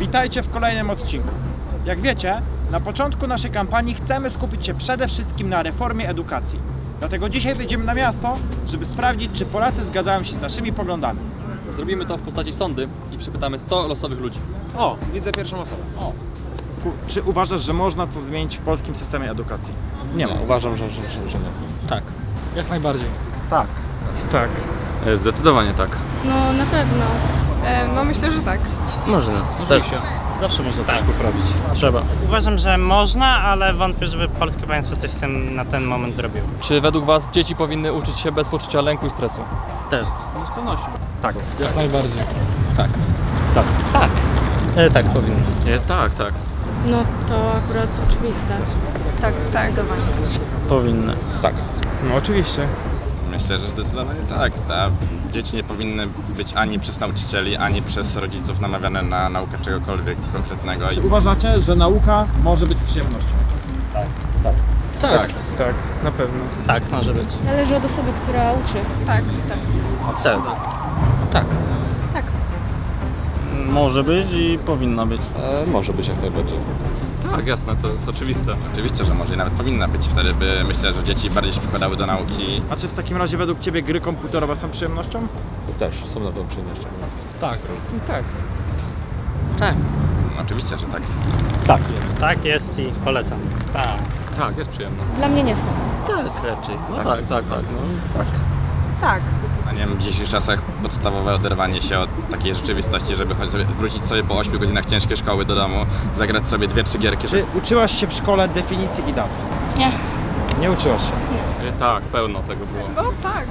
Witajcie w kolejnym odcinku. Jak wiecie, na początku naszej kampanii chcemy skupić się przede wszystkim na reformie edukacji. Dlatego dzisiaj wyjdziemy na miasto, żeby sprawdzić, czy Polacy zgadzają się z naszymi poglądami. Zrobimy to w postaci sondy i przepytamy 100 losowych ludzi. O, widzę pierwszą osobę. O. Ku- Czy uważasz, że można coś zmienić w polskim systemie edukacji? Nie ma. Uważam, że, że, że, że nie. Tak. Jak najbardziej. Tak. Tak. Zdecydowanie tak. No na pewno. E, no myślę, że tak. Można. Oczywiście. Zawsze można coś poprawić. Trzeba. Uważam, że można, ale wątpię, żeby polskie państwo coś z tym na ten moment zrobiło. Czy według Was dzieci powinny uczyć się bez poczucia lęku i stresu? Tak. Z pewnością. Tak. Jak najbardziej. Tak. Tak. E, tak, powinno. Nie, tak, tak. No to akurat oczywiste. Tak, zdecydowanie. Powinny. Tak. No oczywiście. Myślę, że zdecydowanie tak. Ta, dzieci nie powinny być ani przez nauczycieli, ani przez rodziców namawiane na naukę czegokolwiek konkretnego. Czy uważacie, że nauka może być przyjemnością? tak. Tak, na pewno. Tak, może być. Zależy od osoby, która uczy. Tak, tak. Tak. Tak. Tak. Może być i powinno być. E, może być jak najbardziej. Tak, jasne, to jest oczywiste. Oczywiście, że może i nawet powinna być. Wtedy by myślę, że dzieci bardziej się przykładały do nauki. A czy w takim razie według Ciebie gry komputerowe są przyjemnością? Też są na pewno przyjemnością. Tak. Tak. Tak. Oczywiście, że tak. Tak. Tak jest i polecam. Tak. Tak, jest przyjemne. Dla mnie nie są. Tak, raczej. No tak, tak, tak. No. Tak. A nie wiem, w dzisiejszych czasach podstawowe oderwanie się od takiej rzeczywistości, żeby choć sobie, wrócić sobie po 8 godzinach ciężkiej szkoły do domu, zagrać sobie dwie, trzy gierki, Czy uczyłaś się w szkole definicji i dat? Nie. Nie uczyłaś się. E, tak, pełno tego było. No tak.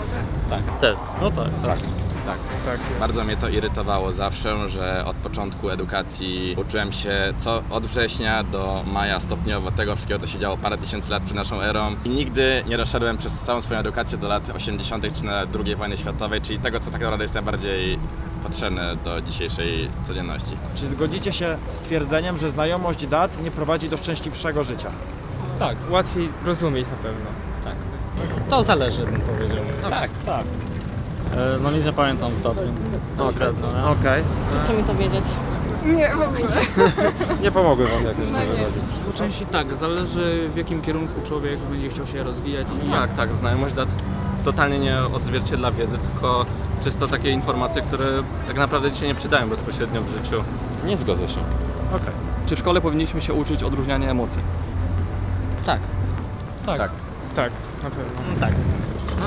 Tak. No tak, tak. Tak. Tak. Bardzo mnie to irytowało zawsze, że od początku edukacji uczyłem się co od września do maja stopniowo tego wszystkiego, co się działo parę tysięcy lat przed naszą erą i nigdy nie doszedłem przez całą swoją edukację do lat 80. czy na II wojny światowej, czyli tego, co tak naprawdę jest najbardziej potrzebne do dzisiejszej codzienności. Czy zgodzicie się z twierdzeniem, że znajomość dat nie prowadzi do szczęśliwszego życia? Tak, łatwiej rozumieć na pewno. To zależy, bym powiedział. Tak. Tak. E, no nic nie pamiętam z dat, więc to średnio, nie? Okej. Co mi to wiedzieć? Nie, w ogóle. Nie pomogły Wam jakoś No nie. Po części tak, zależy w jakim kierunku człowiek będzie chciał się rozwijać i Tak, tak. Znajomość dat totalnie nie odzwierciedla wiedzy, tylko czysto takie informacje, które tak naprawdę się nie przydają bezpośrednio w życiu. Nie zgodzę się. Okej. Czy w szkole powinniśmy się uczyć odróżniania emocji? Tak. tak, Tak. tak, na pewno. Tak.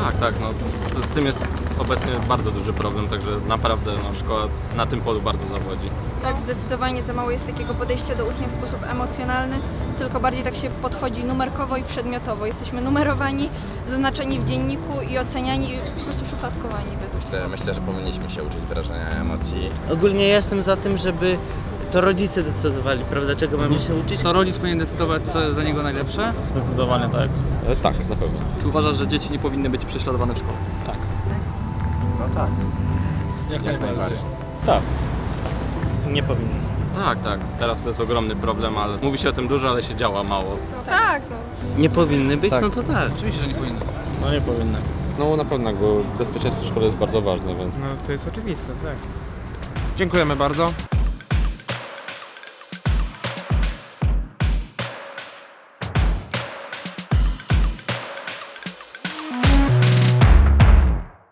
Tak, tak. No, to z tym jest obecnie bardzo duży problem, także naprawdę no, szkoła na tym polu bardzo zawodzi. Tak, zdecydowanie za mało jest takiego podejścia do uczniów w sposób emocjonalny, tylko bardziej tak się podchodzi numerkowo i przedmiotowo. Jesteśmy numerowani, zaznaczeni w dzienniku i oceniani, po prostu szufladkowani według Myślę, myślę, że powinniśmy się uczyć wyrażania emocji. Ogólnie ja jestem za tym, żeby to rodzice decydowali, prawda, czego mamy się uczyć. To rodzic powinien decydować, co jest dla niego najlepsze. Zdecydowanie tak. E, tak, na pewno. Czy uważasz, że dzieci nie powinny być prześladowane w szkole? Tak. No tak. Jak, Jak najbardziej. Tak. Nie powinno. Tak, tak. Teraz to jest ogromny problem, ale mówi się o tym dużo, ale się działa mało. Tak, no. Nie powinny być? Tak. No to tak. Oczywiście, że nie powinno. No nie powinny. No na pewno, bo bezpieczeństwo w szkole jest bardzo ważne, więc No to jest oczywiste, tak. Dziękujemy bardzo.